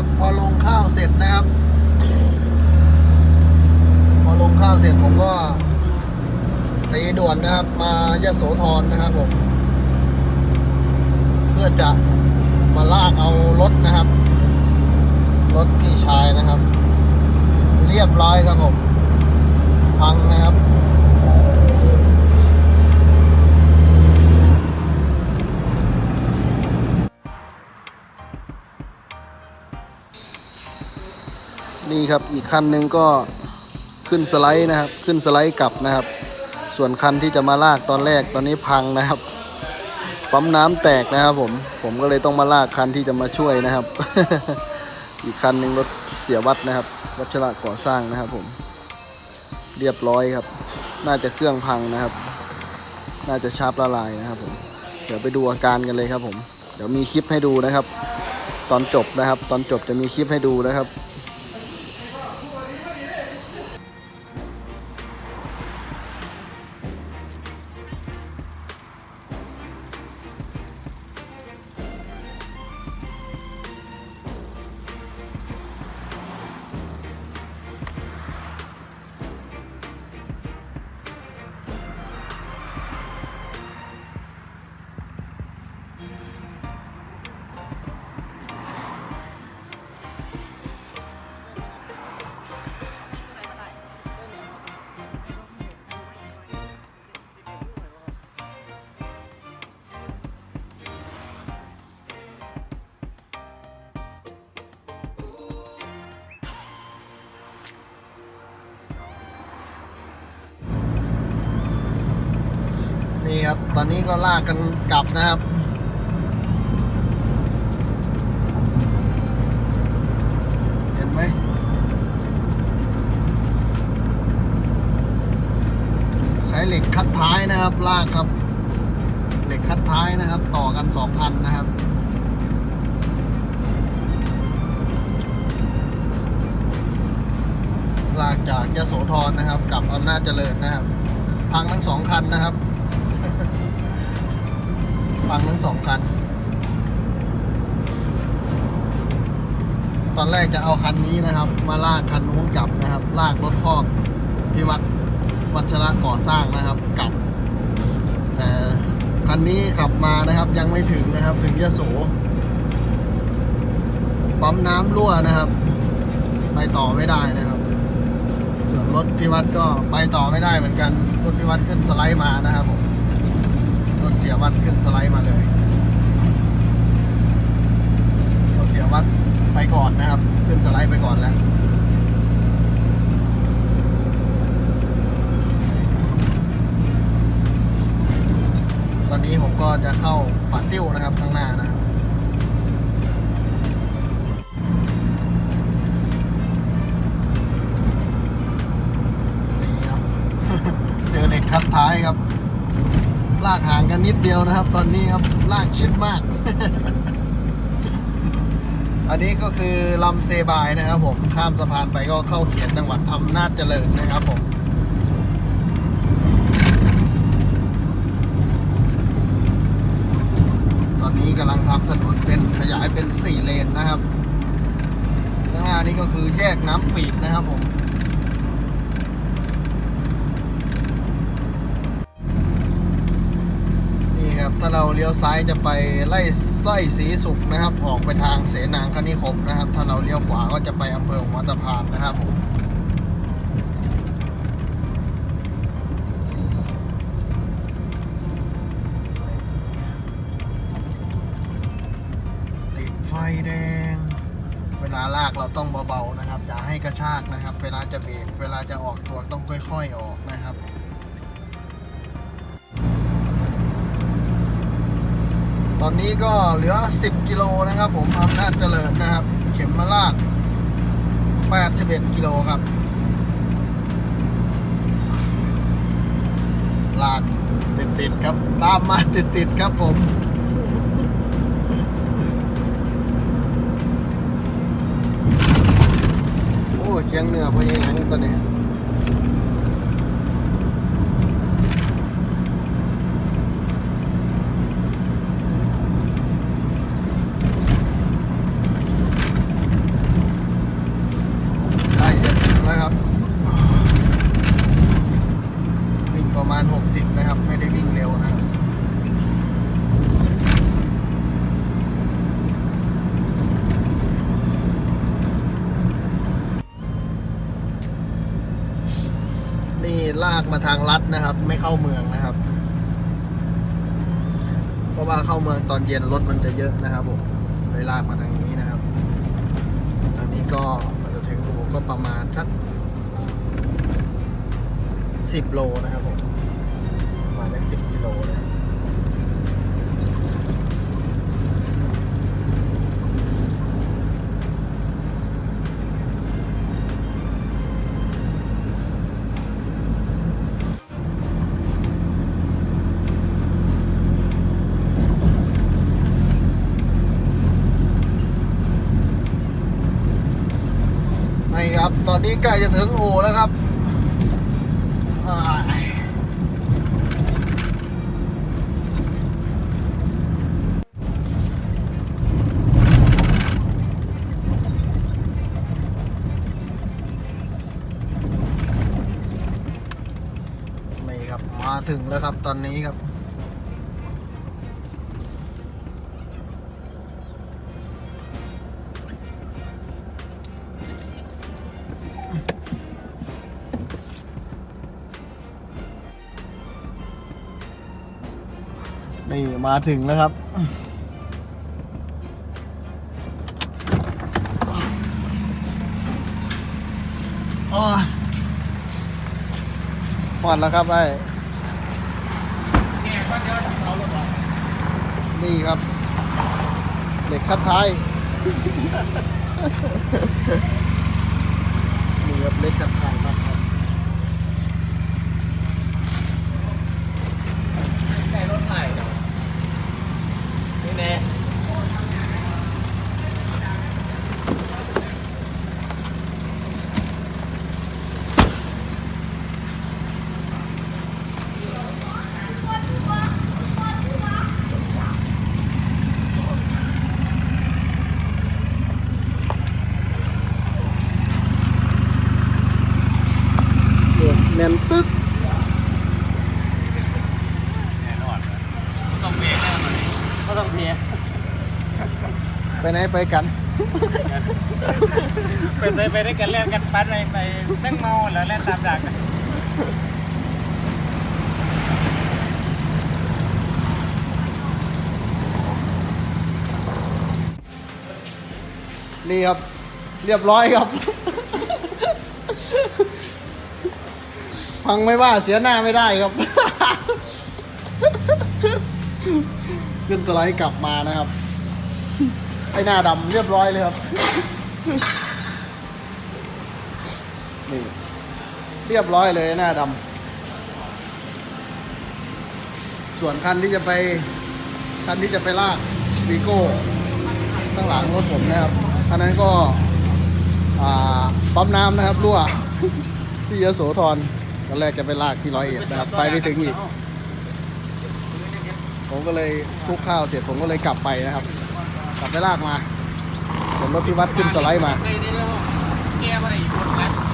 นะครับ พอลงข้าวเสร็จนะครับ พอลงข้าวเสร็จผมก็ตีด่วนนะครับ มายะโสธรนะครับผมเพื่อจะมาลากเอารถนะครับ รถพี่ชายนะครับ เรียบร้อยครับผมพังนะครับ นี่ครับอีกคันหนึ่งก็ขึ้นสไลด์นะครับ ขึ้นสไลด์กลับนะครับ ส่วนคันที่จะมาลากตอนแรกตอนนี้พังนะครับปั๊มน้ำแตกนะครับผมผมก็เลยต้องมาลากคันที่จะมาช่วยนะครับ อีกคันหนึ่งรถเสียวัดนะครับ วัชระก่อสร้างนะครับผม เรียบร้อยครับ น่าจะเครื่องพังนะครับ น่าจะชาร์ปละลายนะครับผมเดี๋ยวไปดูอาการกันเลยครับผม เดี๋ยวมีคลิปให้ดูนะครับ ตอนจบนะครับ ตอนจบจะมีคลิปให้ดูนะครับ นี่ครับ ตอนนี้ก็ลากกันกลับนะครับ เห็นไหมใช้เหล็กคัดท้ายนะครับ ลากครับ เหล็กคัดท้ายนะครับ ต่อกันสองอันนะครับลากจากยะโสธรนะครับ กับอำนาจเจริญนะครับ พังทั้งสองคันนะครับ พังทั้งสองคัน ตอนแรกจะเอาคันนี้นะครับ มาลากคันนู้นกลับนะครับ ลากรถคอกพิวัตรวัชระก่อสร้างนะครับกลับ แต่คันนี้ขับมานะครับ ยังไม่ถึงนะครับ ถึงยโสปั๊มน้ำรั่วนะครับ ไปต่อไม่ได้นะครับ ส่วนรถพิวัตรก็ไปต่อไม่ได้เหมือนกัน รถพิวัตรขึ้นสไลด์มานะครับผม สียวัดขึ้นสไลด์มาเลยเรถเสียวัดไปก่อนนะครับ ขึ้นสไลด์ไปก่อนแล้วตอนนี้ผมก็จะเข้าป่าติ้วนะครับข้างหน้านะครับนี่ครับ เจอเหล็กคัดท้ายครับ ลากห่างกันนิดเดียวนะครับ ตอนนี้ครับลากชิดมาก อันนี้ก็คือลำเซบายนะครับ ผมข้ามสะพานไปก็เข้าเขียนจังหวัดอำนาจเจริญนะครับผมตอนนี้กำลังทำถนนเป็นขยายเป็นสี่เลนนะครับข้างหน้านี้ก็คือแยกน้ำปีกนะครับผม เราเลี้ยวซ้ายจะไปไล่ไส้สีสุกนะครับ ออกไปทางเสนางคณิคมนะครับ ถ้าเราเลี้ยวขวาก็จะไปอำเภอหัวตะพานนะครับผมติดไฟแดง เวลาลากเราต้องเบาๆนะครับ อย่าให้กระชากนะครับ เวลาจะเบรกเวลาจะออกตัวต้องค่อย ๆออกนะครับ ตอนนี้ก็เหลือ 10 กิโลนะครับ ผมอำนาจเจริญนะครับ เข็มมาลาด81 กิโลครับ ลากติดๆครับ ตามมาติดๆครับผมโอ้เชียงเหนือพะยังตัวนี้ มาทางลัดนะครับ ไม่เข้าเมืองนะครับ เพราะว่าเข้าเมืองตอนเย็นรถมันจะเยอะนะครับผมเลยลากมาทางนี้นะครับ ตอนนี้ก็มันจะถึงอู่ก็ประมาณสักสิบโลนะครับผมประมาณสิบกิโลนะ ตอนนี้ใกล้จะถึงอู่แล้วครับไม่ครับ มาถึงแล้วครับตอนนี้ครับ นี่มาถึงแล้วครับอ้ยหมดแล้วครับไอ้นี่ครับ เหล็กคัดท้าย นี่ครับเหล็กคัดท้ายมากครับ ใส่รถไหลนี่แน่ แน่นตึ๊กแน่นอนต้องเบรกแน่นอนก็ต้องเพียไปไหนไปกัน ไปใส่ไปได้กันเล่นกันปัดไปไปแม่งเมาแล้วเล่นตามดักนี่ครับ เรียบร้อยครับ พังไม่ว่าเสียหน้าไม่ได้ครับ ขึ้นสไลด์กลับมานะครับ ไอหน้าดำเรียบร้อยเลยครับ นี่เรียบร้อยเลยหน้าดำส่วนคันที่จะไปคันที่จะไปลากวีโก้ข้างหลังรถผมนะครับอันนั้นก็ปั๊มน้ำนะครับรั่วที่ยโสธร ตอนแรกจะไปลากที่ร้อยเอ็ดนะครับ ไปไม่ถึงอีก ผมก็เลยคลุกข้าวเสร็จผมก็เลยกลับไปนะครับ กลับไปลากมาส่วนรถพิวัตรขึ้นสไลด์มาไอ้นี่เนาะแก้มาได้อีกคนละลอ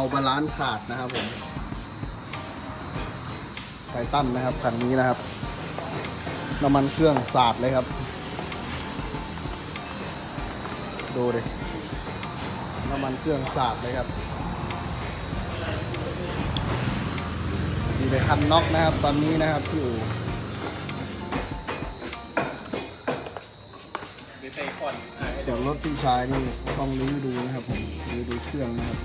าบาลานซ์ขาดนะครับผมไททันนะครับคันนี้นะครับ น้ำมันเครื่องสาดเลยครับ ดูดิน้ำมันเครื่องสาดเลยครับมีแต่คันน็อกนะครับ ตอนนี้นะครับที่อยู่ไปใส่ก่อนอ่าให้ส่วนรถพี่ชายนี่ต้องรื้อดูนะครับผมรื้อดูเครื่องนะครับ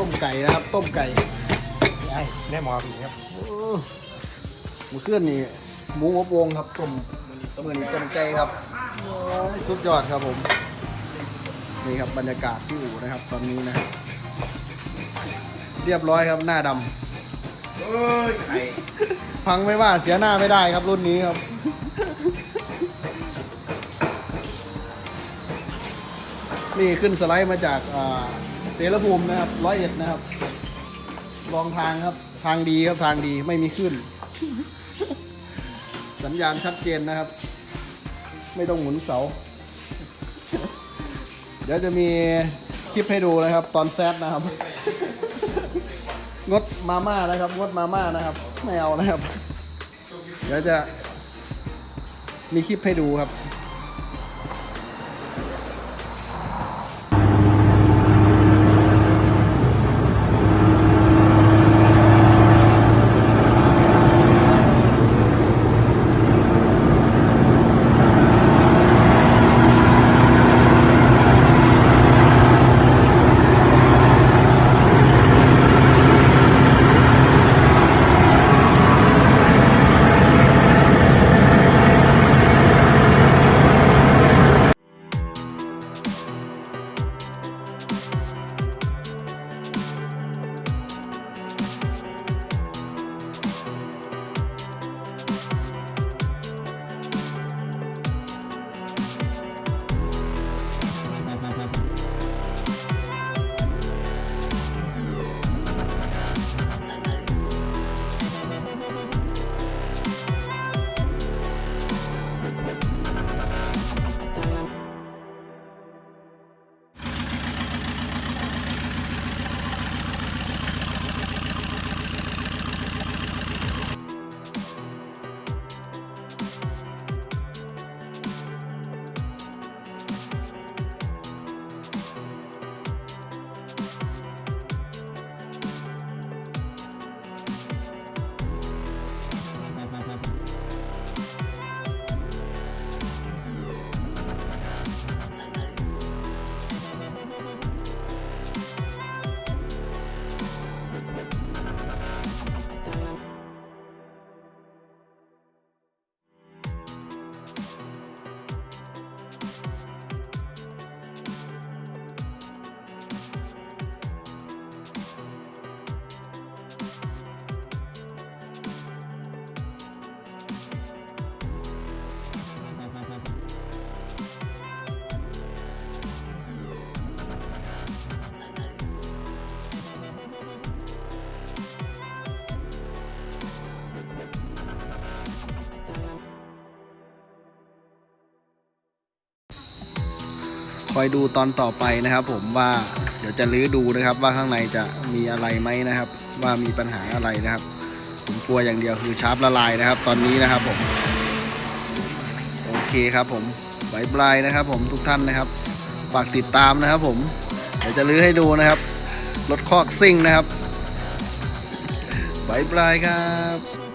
ต้มไก่นะครับ ต้มไก่ได้ได้หมอผีครับโอ้หมูเคลื่อนนี่หมูอบวงครับต้มเมื่อนี้ต้มไก่ครับโอ้ยสุดยอดครับผม นี่ครับบรรยากาศที่อู่นะครับ ตอนนี้นะครับเรียบร้อยครับหน้าดำเอ้ยไข่พังไม่ว่าเสียหน้าไม่ได้ครับรุ่นนี้ครับนี่ขึ้นสไลด์มาจากอ่าเสรภูมินะครับร้อยเอ็ดนะครับ ลองทางครับ ทางดีครับทางดีไม่มีขึ้น สัญญาณชัดเจนนะครับ ไม่ต้องหมุนเสา เดี๋ยวจะมีคลิปให้ดูนะครับ ตอนแซดนะครับ งดมาม่านะครับ งดมาม่านะครับ ไม่เอานะครับ เดี๋ยวจะมีคลิปให้ดูครับ คอยดูตอนต่อไปนะครับ ผมว่าเดี๋ยวจะลื้อดูนะครับ ว่าข้างในจะมีอะไรไหมนะครับ ว่ามีปัญหาอะไรนะครับ ผมกลัวอย่างเดียวคือชาร์ปละลายนะครับ ตอนนี้นะครับผมโอเคครับ ผมบายบายนะครับ ผมทุกท่านนะครับฝากติดตามนะครับ ผมเดี๋ยวจะลื้อให้ดูนะครับรถคอกซิ่งนะครับบายบายครับ